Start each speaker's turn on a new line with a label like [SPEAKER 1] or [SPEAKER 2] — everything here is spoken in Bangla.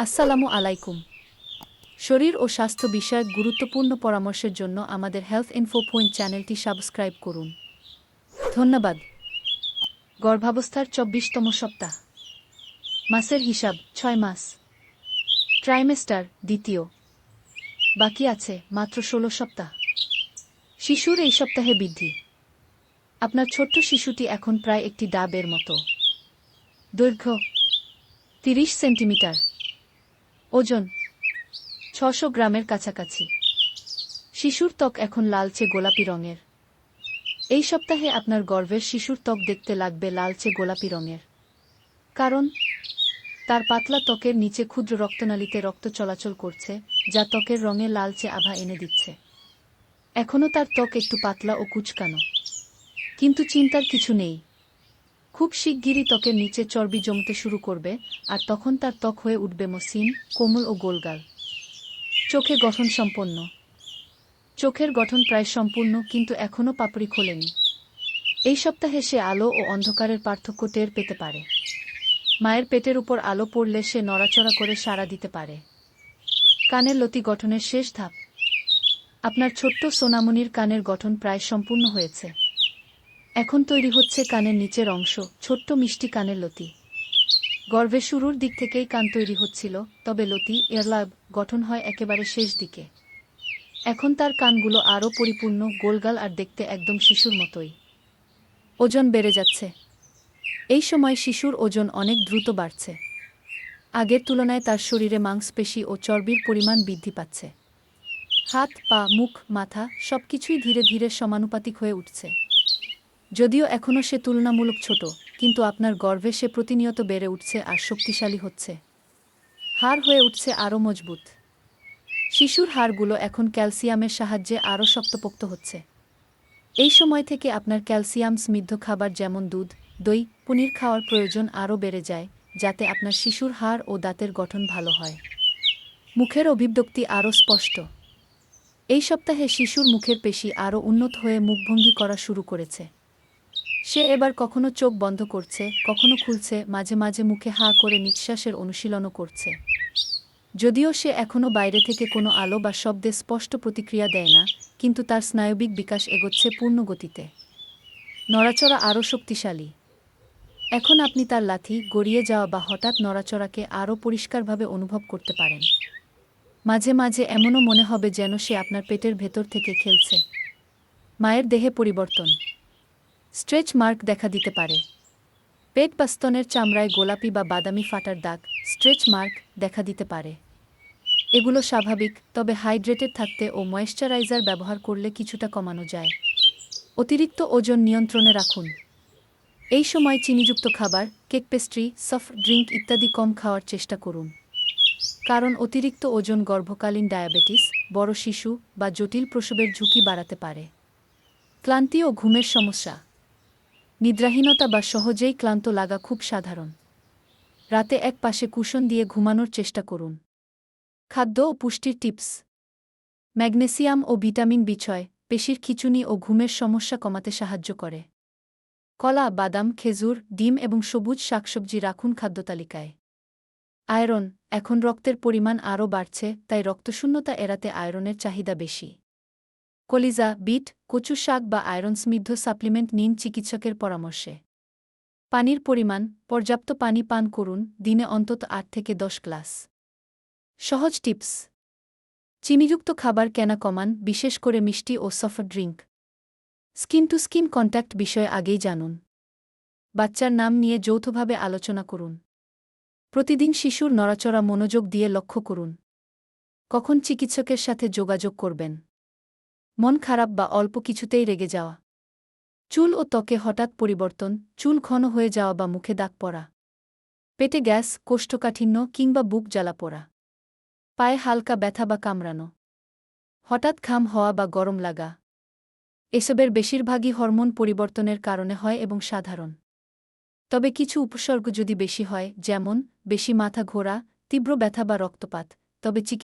[SPEAKER 1] আসসালামু আলাইকুম। শরীর ও স্বাস্থ্য বিষয়ক গুরুত্বপূর্ণ পরামর্শের জন্য আমাদের হেলথ ইনফো পয়েন্ট চ্যানেলটি সাবস্ক্রাইব করুন। ধন্যবাদ। গর্ভাবস্থার চব্বিশতম সপ্তাহ। মাসের হিসাব ছয় মাস। ট্রাইমেস্টার দ্বিতীয়। বাকি আছে মাত্র ষোলো সপ্তাহ। শিশুর এই সপ্তাহে বৃদ্ধি। আপনার ছোট্ট শিশুটি এখন প্রায় একটি ডাবের মতো। দৈর্ঘ্য তিরিশ সেন্টিমিটার। ওজন, ছশো গ্রামের কাছাকাছি। শিশুর ত্বক এখন লালচে গোলাপি রঙের। এই সপ্তাহে আপনার গর্ভের শিশুর ত্বক দেখতে লাগবে লালচে গোলাপি রঙের। কারণ, তার পাতলা ত্বকের নিচে ক্ষুদ্র রক্তনালীতে রক্ত চলাচল করছে, যা ত্বকের রঙে লালচে আভা এনে দিচ্ছে। এখনও তার ত্বক একটু পাতলা ও কুচকানো। কিন্তু চিন্তার কিছু নেই। খুব শিগগিরই ত্বকের নিচে চর্বি জমতে শুরু করবে, আর তখন তার ত্বক হয়ে উঠবে মসৃণ, কোমল ও গোলগাল। চোখে গঠন সম্পন্ন। চোখের গঠন প্রায় সম্পূর্ণ, কিন্তু এখনও পাপড়ি খোলেনি। এই সপ্তাহে সে আলো ও অন্ধকারের পার্থক্য টের পেতে পারে। মায়ের পেটের উপর আলো পড়লে সে নড়াচড়া করে সাড়া দিতে পারে। কানের লতি গঠনের শেষ ধাপ। আপনার ছোট্ট সোনামনির কানের গঠন প্রায় সম্পূর্ণ হয়েছে। এখন তৈরি হচ্ছে কানের নিচের অংশ, ছোট্ট মিষ্টি কানের লতি। গর্ভে শুরুর দিক থেকেই কান তৈরি হচ্ছিল, তবে লতি এয়ারলাব গঠন হয় একেবারে শেষ দিকে। এখন তার কানগুলো আরও পরিপূর্ণ, গোলগাল আর দেখতে একদম শিশুর মতোই। ওজন বেড়ে যাচ্ছে। এই সময় শিশুর ওজন অনেক দ্রুত বাড়ছে। আগের তুলনায় তার শরীরে মাংসপেশি ও চর্বির পরিমাণ বৃদ্ধি পাচ্ছে। হাত, পা, মুখ, মাথা সবকিছুই ধীরে ধীরে সমানুপাতিক হয়ে উঠছে। যদিও এখনও সে তুলনামূলক ছোট, কিন্তু আপনার গর্ভে সে প্রতিনিয়ত বেড়ে উঠছে আর শক্তিশালী হচ্ছে। হাড় হয়ে উঠছে আরও মজবুত। শিশুর হাড়গুলো এখন ক্যালসিয়ামের সাহায্যে আরও শক্তপোক্ত হচ্ছে। এই সময় থেকে আপনার ক্যালসিয়াম সমৃদ্ধ খাবার যেমন দুধ, দই, পনির খাওয়ার প্রয়োজন আরও বেড়ে যায়, যাতে আপনার শিশুর হাড় ও দাঁতের গঠন ভালো হয়। মুখের অভিব্যক্তি আরও স্পষ্ট। এই সপ্তাহে শিশুর মুখের পেশি আরও উন্নত হয়ে মুখভঙ্গি করা শুরু করেছে। সে এবার কখনো চোখ বন্ধ করছে, কখনো খুলছে, মাঝে মাঝে মুখে হা করে নিঃশ্বাসের অনুশীলনও করছে। যদিও সে এখনও বাইরে থেকে কোনো আলো বা শব্দে স্পষ্ট প্রতিক্রিয়া দেয় না, কিন্তু তার স্নায়বিক বিকাশ এগোচ্ছে পূর্ণ গতিতে নড়াচড়া আরও শক্তিশালী। এখন আপনি তার লাথি, গড়িয়ে যাওয়া বা হঠাৎ নড়াচড়াকে আরও পরিষ্কারভাবে অনুভব করতে পারেন। মাঝে মাঝে এমনও মনে হবে যেন সে আপনার পেটের ভেতর থেকে খেলছে। মায়ের দেহে পরিবর্তন। স্ট্রেচ মার্ক দেখা দিতে পারে। পেট বা স্তনের চামড়ায় গোলাপি বা বাদামি ফাটার দাগ স্ট্রেচ মার্ক দেখা দিতে পারে। এগুলো স্বাভাবিক, তবে হাইড্রেটেড থাকতে ও ময়েশ্চারাইজার ব্যবহার করলে কিছুটা কমানো যায়। অতিরিক্ত ওজন নিয়ন্ত্রণে রাখুন। এই সময় চিনিযুক্ত খাবার, কেক পেস্ট্রি, সফট ড্রিঙ্ক ইত্যাদি কম খাওয়ার চেষ্টা করুন। কারণ অতিরিক্ত ওজন গর্ভকালীন ডায়াবেটিস, বড় শিশু বা জটিল প্রসবের ঝুঁকি বাড়াতে পারে। ক্লান্তি ও ঘুমের সমস্যা নিদ্রাহীনতা বা সহজেই ক্লান্ত লাগা খুব সাধারণ। রাতে এক পাশে কুশন দিয়ে ঘুমানোর চেষ্টা করুন। খাদ্য ও পুষ্টির টিপস। ম্যাগনেসিয়াম ও ভিটামিন বিছয়, পেশির খিচুনি ও ঘুমের সমস্যা কমাতে সাহায্য করে। কলা, বাদাম, খেজুর, ডিম এবং সবুজ শাকসবজি রাখুন খাদ্যতালিকায় আয়রন, এখন রক্তের পরিমাণ আরও বাড়ছে, তাই রক্তশূন্যতা এড়াতে আয়রনের চাহিদা বেশি। কলিজা, বিট, কচু শাক বা আয়রন সমৃদ্ধ সাপ্লিমেন্ট নিন চিকিৎসকের পরামর্শে। পানির পরিমাণ, পর্যাপ্ত পানি পান করুন, দিনে অন্তত আট থেকে দশ গ্লাস। সহজ টিপস। চিনিযুক্ত খাবার কেনা কমান, বিশেষ করে মিষ্টি ও soft drink skin to skin contact বিষয়ে আগেই জানুন। বাচ্চার নাম নিয়ে যৌথভাবে আলোচনা করুন। প্রতিদিন শিশুর নড়াচড়া মনোযোগ দিয়ে লক্ষ্য করুন। কখন চিকিৎসকের সাথে যোগাযোগ করবেন? মন খারাপ বা অল্প কিছুতেই রেগে যাওয়া। চুল ও ত্বকে হঠাৎ পরিবর্তন, চুল ঘন হয়ে যাওয়া বা মুখে দাগ পড়া। পেটে গ্যাস, কোষ্ঠকাঠিন্য কিংবা বুক জ্বালা পড়া। পায়ে হালকা ব্যথা বা কামড়ানো। হঠাৎ খাম হওয়া বা গরম লাগা। এসবের বেশিরভাগই হরমোন পরিবর্তনের কারণে হয় এবং সাধারণ। তবে কিছু উপসর্গ যদি বেশি হয়, যেমন, বেশি মাথা ঘোরা, তীব্র ব্যথা বা রক্তপাত, তবে